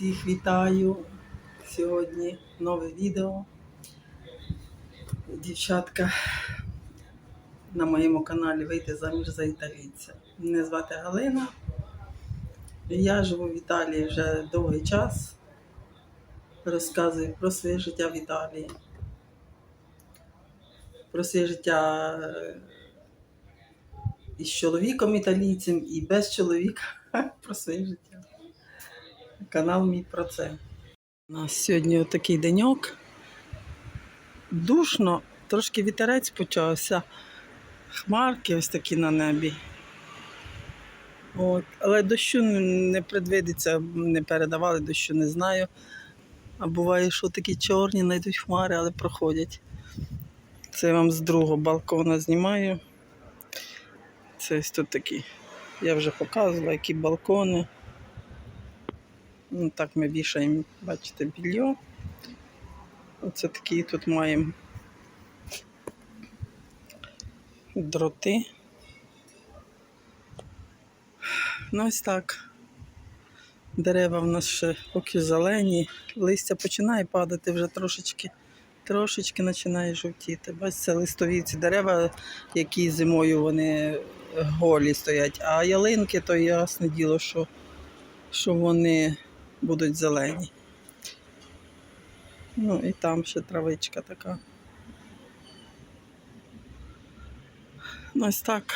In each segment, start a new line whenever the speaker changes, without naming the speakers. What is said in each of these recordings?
Всіх вітаю. Сьогодні нове відео. Дівчатка на моєму каналі Вийти заміж за італійця. Мене звати Галина. Я живу в Італії вже довгий час. Розказую про своє життя в Італії. Про своє життя е, із чоловіком італійцем і без чоловіка. Про своє життя. Канал мій про це. У нас сьогодні отакий деньок. Душно, трошки вітерець почався. Хмарки ось такі на небі. От. Але дощу не предвидиться, не передавали дощу, не знаю. А буває, що такі чорні, знайдуть хмари, але проходять. Це я вам з другого балкона знімаю. Це ось тут такі. Я вже показувала, які балкони. Ну, так ми вішаємо, бачите, більйо. Оце такі тут маємо дроти. Ну, ось так. Дерева в нас ще поки зелені, листя починає падати вже трошечки, трошечки починає жовтіти. Бачите, листові ці дерева, які зимою вони голі стоять, а ялинки, то ясне діло, що, що вони будуть зелені. Ну і там ще травичка така. Ну, ось так.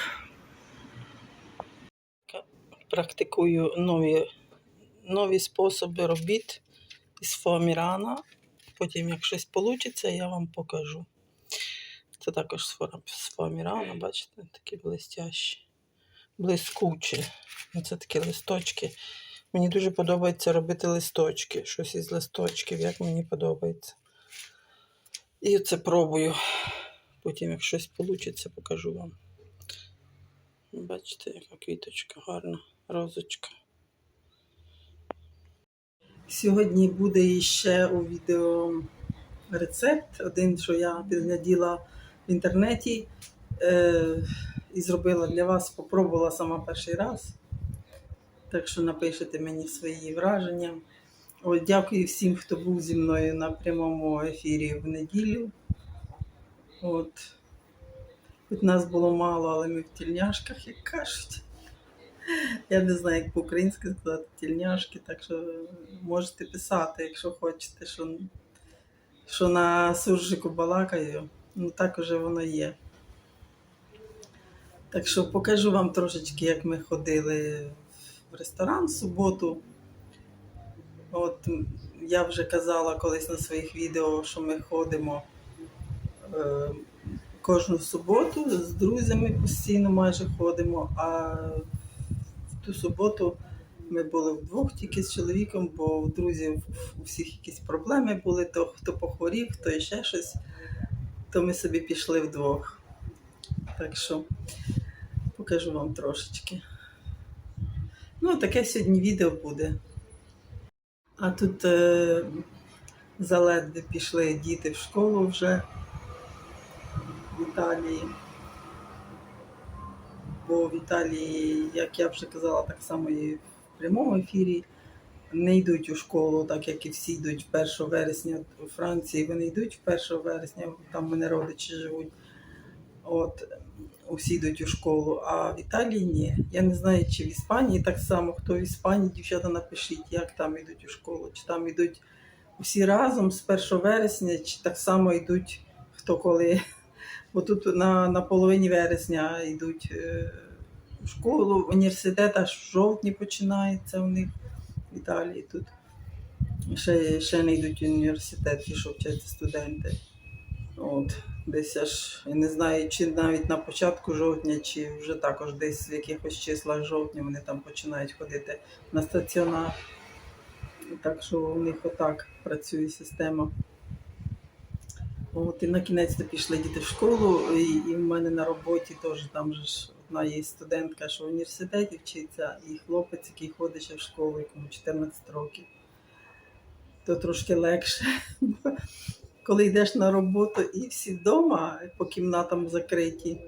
Практикую нові, нові способи робіт із фоамірана. Потім, як щось вийде, я вам покажу. Це також з фоамірана, бачите, такі блестящі, блискучі. Це такі листочки. Мені дуже подобається робити листочки, щось із листочків, як мені подобається. І це пробую. Потім, як щось вийде, покажу вам. Бачите, яка квіточка гарна, розочка. Сьогодні буде ще у відео рецепт. Один, що я підгляділа в інтернеті е, і зробила для вас, попробувала сама перший раз. Так що напишете мені свої враження. От, дякую всім, хто був зі мною на прямому ефірі в неділю. От. Хоч нас було мало, але ми в тільняшках, як кажуть. Я не знаю, як по-українськи сказати тільняшки, так що можете писати, якщо хочете, що, що на суржику балакаю. Ну так уже воно є. Так що покажу вам трошечки, як ми ходили ресторан в суботу. От я вже казала колись на своїх відео, що ми ходимо е, кожну суботу з друзями постійно майже ходимо. А в ту суботу ми були вдвох тільки з чоловіком, бо у друзів у всіх якісь проблеми були, то хто похворів, хто ще щось, то ми собі пішли вдвох. Так що покажу вам трошечки. Ну, таке сьогодні відео буде. А тут е, заледве пішли діти в школу вже в Італії. Бо в Італії, як я вже казала, так само і в прямому ефірі, не йдуть у школу, так як і всі йдуть 1 вересня у Франції. Вони йдуть 1 вересня, там в мене родичі живуть. От, усі йдуть у школу, а в Італії ні. Я не знаю, чи в Іспанії так само, хто в Іспанії, дівчата, напишіть, як там йдуть у школу, чи там йдуть усі разом з 1 вересня, чи так само йдуть хто коли. Бо тут на, на половині вересня йдуть е, в школу, університет аж в жовтні починається у них в Італії тут. Ще, ще не йдуть в університет, що вчаться студенти. От, десь аж я не знаю, чи навіть на початку жовтня, чи вже також десь в якихось числах жовтня вони там починають ходити на стаціонар. Так що у них отак працює система. От і на кінець то пішли діти в школу, і, і в мене на роботі теж там же ж одна є студентка, що в університеті вчиться, і хлопець, який ходить ще в школу, якому 14 років. То трошки легше. Коли йдеш на роботу і всі вдома по кімнатам закриті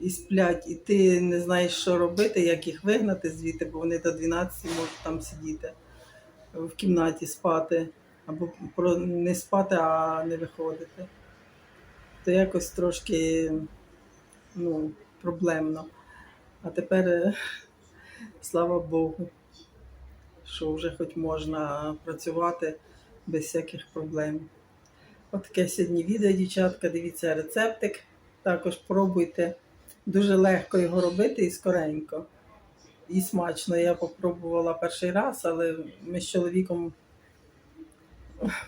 і сплять, і ти не знаєш, що робити, як їх вигнати звідти, бо вони до 12 можуть там сидіти. в кімнаті спати, або не спати, а не виходити. То якось трошки ну, проблемно. А тепер, слава Богу, що вже хоч можна працювати без всяких проблем. От таке сьогодні відео, дівчатка. Дивіться рецептик. Також пробуйте. Дуже легко його робити і скоренько. І смачно. Я попробувала перший раз, але ми з чоловіком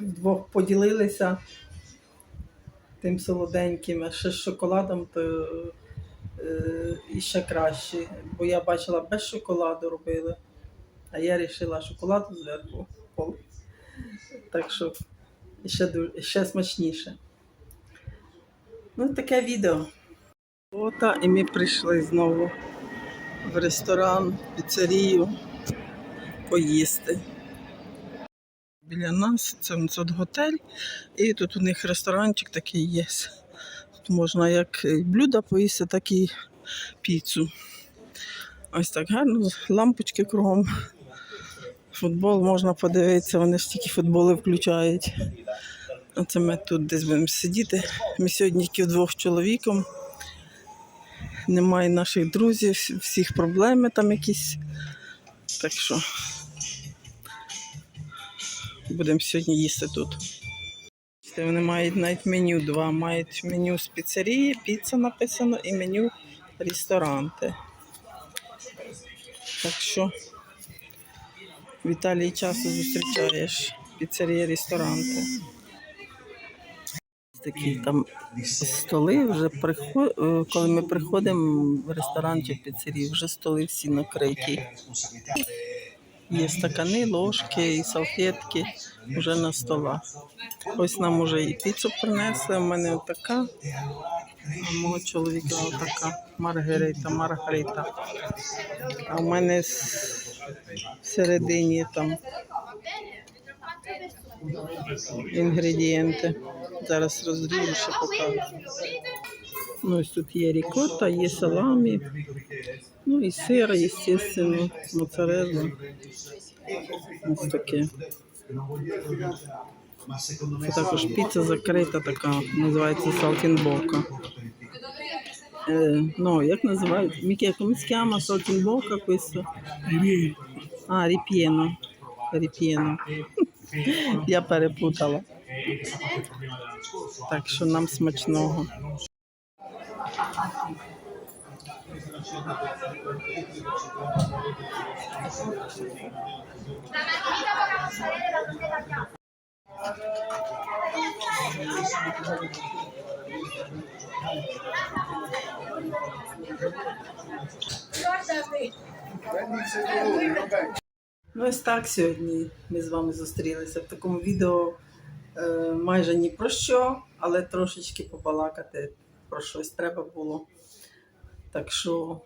вдвох поділилися тим солоденьким, а ще з шоколадом, то е, і ще краще. Бо я бачила без шоколаду робили, а я вирішила шоколаду зверху. Так що ще, ще смачніше. Ну, таке відео. Ота, і ми прийшли знову в ресторан, піцерію поїсти. Біля нас це готель, і тут у них ресторанчик такий є. Тут можна як блюда поїсти, так і піцу. Ось так гарно, лампочки кругом. Футбол можна подивитися, вони ж тільки футболи включають. Оце ми тут десь будемо сидіти. Ми сьогодні тільки вдвох чоловіком. Немає наших друзів, всі- всіх проблеми там якісь. Так що будемо сьогодні їсти тут. Вони мають навіть меню два. Мають меню з піцерії, піца написано і меню ресторанти. Так що в Італії часто зустрічаєш піцерії, ресторанти. Такі там столи вже приход... е, коли ми приходимо в ресторан чи в піцерію, вже столи всі накриті. Є стакани, ложки і салфетки вже на столах. Ось нам уже і піцу принесли. У мене отака, а мого чоловіка отака маргарита, маргарита. А в мене всередині там інгредієнти. Зараз розріжу, ще покажу. Ну, ось тут є рікота, є саламі, ну і сир, звісно, моцарелла. Ось таке. Це також піца закрита така, називається Салтінбока. Е, ну, як називають? Мікі, come si chiama Saltimbocca questo? А, ріп'єно. Ріп'єно. Я перепутала. Так що нам смачного. Ну, ось так сьогодні ми з вами зустрілися в такому відео е, майже ні про що, але трошечки побалакати про щось треба було. Так що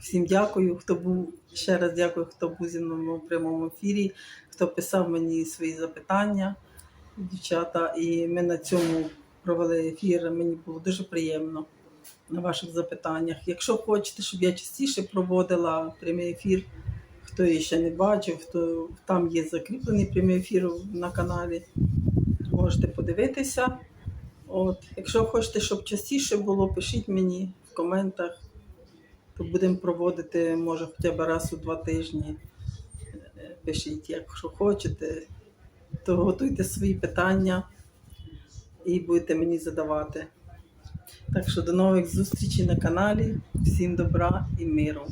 всім дякую, хто був ще раз дякую, хто був зі мною в прямому ефірі, хто писав мені свої запитання, дівчата. І ми на цьому провели ефір. Мені було дуже приємно на ваших запитаннях. Якщо хочете, щоб я частіше проводила прямий ефір, хто її ще не бачив, то там є закріплений прямий ефір на каналі. Можете подивитися. От, якщо хочете, щоб частіше було, пишіть мені в коментах, то будемо проводити, може, хоча б раз у два тижні. Пишіть, якщо хочете, то готуйте свої питання і будете мені задавати. Так що до нових зустрічей на каналі. Всім добра і миру.